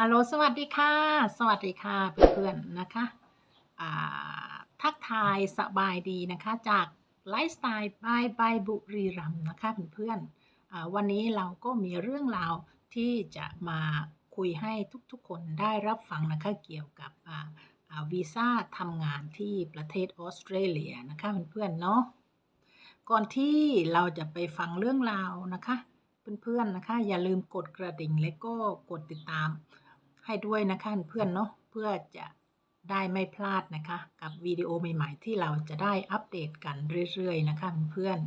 ฮัลโหลสวัสดีค่ะ สวัสดีค่ะเพื่อนๆนะคะทักทายสบายดีนะคะจากไลฟ์สไตล์บายบายบุรีรัมนะคะเพื่อนๆอ่าวันนี้เราก็มีเรื่องราวที่จะมาคุยให้ทุกๆคนได้รับฟังนะคะเกี่ยวกับวีซ่าทำงานที่ประเทศออสเตรเลียนะคะเพื่อนๆเนาะก่อนที่เราจะไปฟังเรื่องราวนะคะ เพื่อนๆนะคะ อย่าลืมกดกระดิ่งและก็กดติดตาม ให้ด้วยนะคะเพื่อนเนาะเพื่อจะได้ไม่พลาดนะคะ กับวิดีโอใหม่ๆ ที่เราจะได้อัปเดตกันเรื่อยๆ นะคะเพื่อน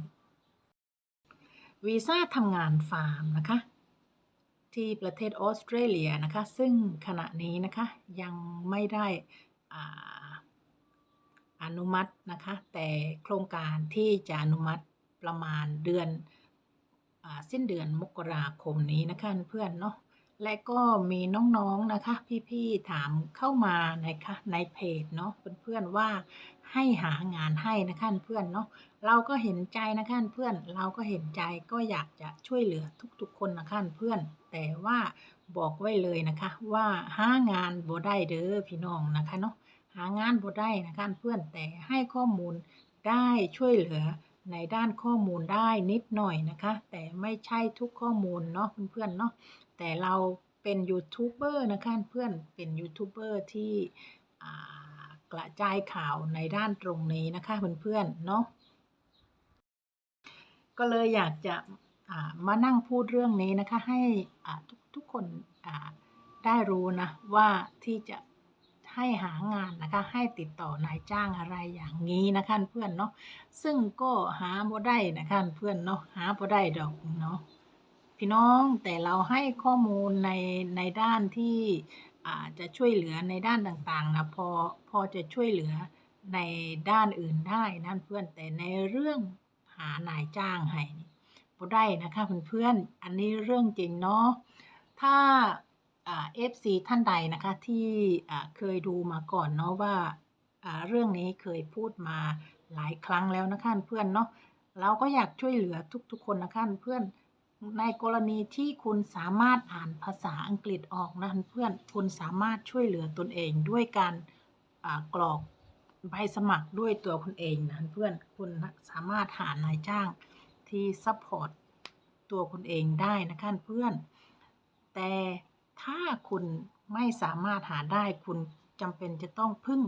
วีซ่าทำงานฟาร์มนะคะ ที่ประเทศออสเตรเลียนะคะ ซึ่งขณะนี้นะคะยังไม่ได้อนุมัตินะคะ แต่โครงการที่จะอนุมัติประมาณเดือนอสิ้นเดือนมกราคมนี้นะคะเพื่อนเนาะ และก็มีน้องๆนะคะ พี่ๆถามเข้ามานะคะในเพจเนาะเพื่อนๆว่าให้หางานให้นะคะเพื่อนเนาะเราก็เห็นใจนะคะเพื่อนเราก็เห็นใจก็อยากจะช่วยเหลือทุกๆคนนะคะเพื่อน แต่ว่าบอกไว้เลยนะคะ ว่าหางานบ่ได้เด้อพี่น้องนะคะเนาะหางานบ่ได้นะคะเพื่อนแต่ให้ข้อมูลได้ช่วยเหลือในด้านข้อมูลได้นิดหน่อยนะคะ แต่ไม่ใช่ทุกข้อมูลเนาะเพื่อนๆเนาะ แต่เราเป็นยูทูบเบอร์นะคะเพื่อนเป็นยูทูบเบอร์ที่กระจายข่าวในด้านตรงนี้นะคะเพื่อนๆเนาะก็เลยอยากจะมานั่งพูดเรื่องนี้นะคะให้ทุกทุกคนได้รู้นะว่าที่จะให้หางานนะคะให้ติดต่อนายจ้างอะไรอย่างนี้นะคะเพื่อนเนาะซึ่งก็หาบ่ได้นะคะเพื่อนเนาะหาบ่ได้ดอกเนาะ พี่น้องแต่เราให้ข้อมูลในในด้านที่อาจจะช่วยเหลือในด้านต่างๆนะพอพอจะช่วยเหลือในด้านอื่นได้นั่นเพื่อนแต่ในเรื่องหานายจ้างให้นี่บ่ได้นะคะเพื่อนๆอันนี้เรื่องจริงเนาะถ้าเอ่า FC ท่านใดนะคะที่เคยดูมาก่อนเนาะว่าอ่าเรื่องนี้เคยพูดมาหลายครั้งแล้วนะคะเพื่อนเนาะเราก็อยากช่วยเหลือทุกๆคนนะคะเพื่อน ในกรณีที่คุณสามารถอ่านภาษาอังกฤษออกนะเพื่อนคุณสามารถช่วยเหลือตนเองด้วยการกรอกใบสมัครด้วยตัวคุณเองนะเพื่อนคุณสามารถหานายจ้างที่ซัพพอร์ตตัวคุณเองได้นะคะเพื่อน แต่ถ้าคุณไม่สามารถหาได้คุณจำเป็นจะต้องพึ่ง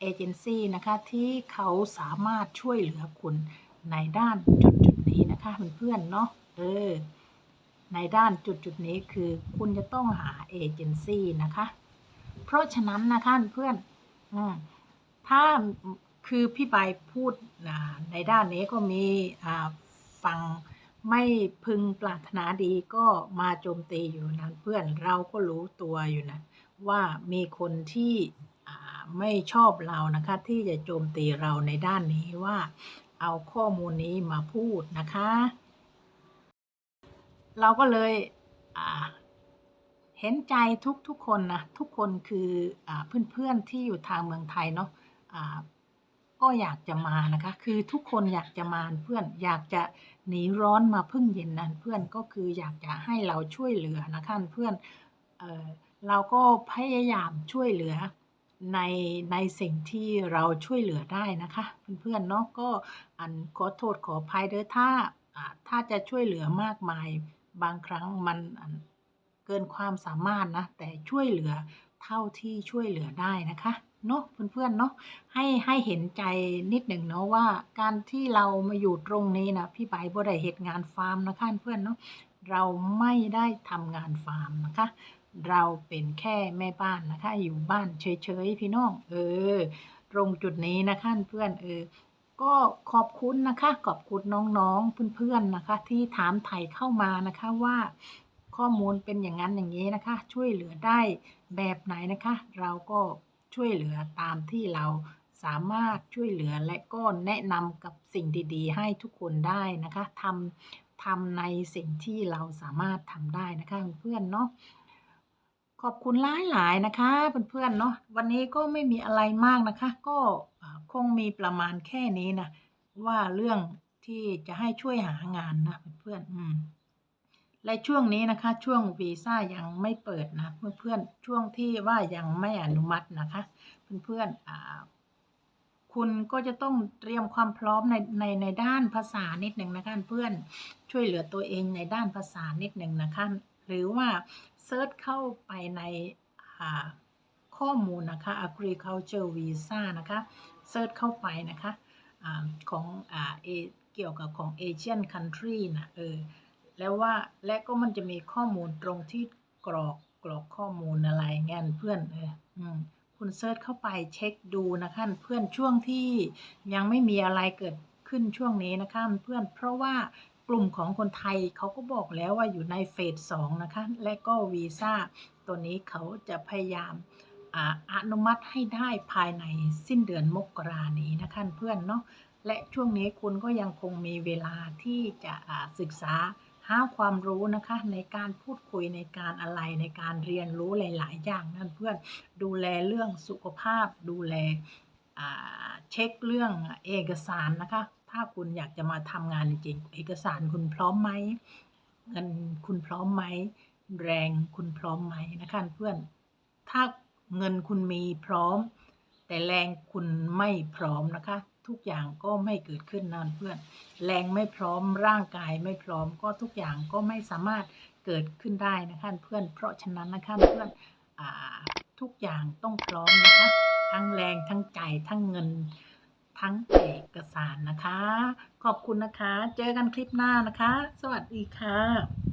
เอเจนซี่นะคะที่เขาสามารถช่วยเหลือคุณในด้านจุดจุดๆนี้นะคะเพื่อนๆเนาะ เออ ในด้านจุดจุดนี้คือคุณจะต้องหาเอเจนซี่นะคะ เพราะฉะนั้นนะคะเพื่อนอถ้าคือพี่ใบพูดในด้านนี้ก็มีอ่าฟังไม่พึงปรารถนาดีก็มาโจมตีอยู่นะเพื่อนเราก็รู้ตัวอยู่นะว่ามีคนที่ไม่ชอบเรานะคะที่จะโจมตีเราในด้านนี้ว่าเอาข้อมูลนี้มาพูดนะคะ เราก็เลยเห็นใจทุกทุกคนนะทุกคนคืออเพื่อนๆที่อยู่ทางเมืองไทยเนาะอ่าก็อยากจะมานะคะ คือทุกคนอยากจะมาเพื่อนอยากจะหนีร้อนมาพึ่งเย็นนั่นเพื่อนก็คืออยากจะให้เราช่วยเหลือนะคะเพื่อนเอเราก็พยายามช่วยเหลือในในสิ่งที่เราช่วยเหลือได้นะคะเพื่อนๆเนาะก็อันขอโทษขออภัยเด้อถ้าถ้าจะช่วยเหลือมากมาย บางครั้งมันเกินความสามารถนะ แต่ช่วยเหลือเท่าที่ช่วยเหลือได้นะคะเนาะเพื่อนๆเนาะให้ให้เห็นใจนิดหนึ่งเนาะว่าการที่เรามาอยู่ตรงนี้นะพี่ใบบ่ได้เหตุงานฟาร์มนะคะเพื่อนเนาะเราไม่ได้ทำงานฟาร์มนะคะ เราเป็นแค่แม่บ้านนะคะ อยู่บ้านเฉยๆพี่น้อง เออ ตรงจุดนี้นะคะเพื่อนเออ ก็ขอบคุณนะคะ ขอบคุณน้องๆเพื่อนๆนะคะ ที่ถามไถ่เข้ามานะคะว่าข้อมูลเป็นอย่างนั้นอย่างนี้นะคะ ช่วยเหลือได้แบบไหนนะคะ เราก็ช่วยเหลือตามที่เราสามารถช่วยเหลือและก็แนะนำกับสิ่งดี ๆ ให้ทุกคนได้นะคะทำทำในสิ่งที่เราสามารถทำได้นะคะเพื่อนเนาะ ขอบคุณหลายหลายๆนะคะเพื่อนๆเนาะวันนี้ก็ไม่มีอะไรมากนะคะ ก็คงมีประมาณแค่นี้นะว่าเรื่องที่จะให้ช่วยหางานนะเพื่อนๆอืมและช่วงนี้นะคะ ช่วงวีซ่ายังไม่เปิดนะเพื่อนๆช่วงที่ว่ายังไม่อนุมัตินะคะ เพื่อนๆอ่าคุณก็จะต้องเตรียมความพร้อมในในในด้านภาษานิดหนึ่งนะคะเพื่อนช่วยเหลือตัวเองในด้านภาษานิดหนึ่งนะคะ หรือว่า เซิร์ชเข้าไปในข้อมูลนะคะ agriculture visa นะคะเซิร์ชเข้าไปนะคะอาของอเอเกี่ยวกับของ Asian country นะเออแล้วว่าและก็มันจะมีข้อมูลตรงที่กรอกกรอกข้อมูลอะไรเงี้ยเพื่อนเออคุณเซิร์ชเข้าไปเช็คดูนะคะเพื่อนช่วงที่ยังไม่มีอะไรเกิดขึ้นช่วงนี้นะคะเพื่อนเพราะว่า กลุ่มของคนไทยเขาก็บอกแล้วว่าอยู่ในเฟสสองนะคะ และก็วีซ่าตัวนี้เขาจะพยายามออนุมัติให้ได้ภายในสิ้นเดือนมกรานี้นะคะเพื่อนเนาะและช่วงนี้คุณก็ยังคงมีเวลาที่จะศึกษาหาความรู้นะคะในการพูดคุยในการอะไรในการเรียนรู้หลาย ๆ อย่างนั่นเพื่อนดูแลเรื่องสุขภาพ ดูแลเช็คเรื่องเอกสารนะคะ ถ้าคุณอยากจะมาทำงานจริงเอกสารคุณพร้อมไหมเงินคุณพร้อมไหม แรงคุณพร้อมไหมนะคะเพื่อน ถ้าเงินคุณมีพร้อม แต่แรงคุณไม่พร้อมนะคะ ทุกอย่างก็ไม่เกิดขึ้นนั่นเพื่อน แรงไม่พร้อมร่างกายไม่พร้อมก็ทุกอย่างก็ไม่สามารถเกิดขึ้นได้นะคะเพื่อน เพราะฉะนั้นนะคะเพื่อนอทุกอย่างต้องพร้อมนะคะ ทั้งแรงทั้งใจทั้งเงิน ทั้งเอกสารนะคะ ขอบคุณนะคะ เจอกันคลิปหน้านะคะ สวัสดีค่ะ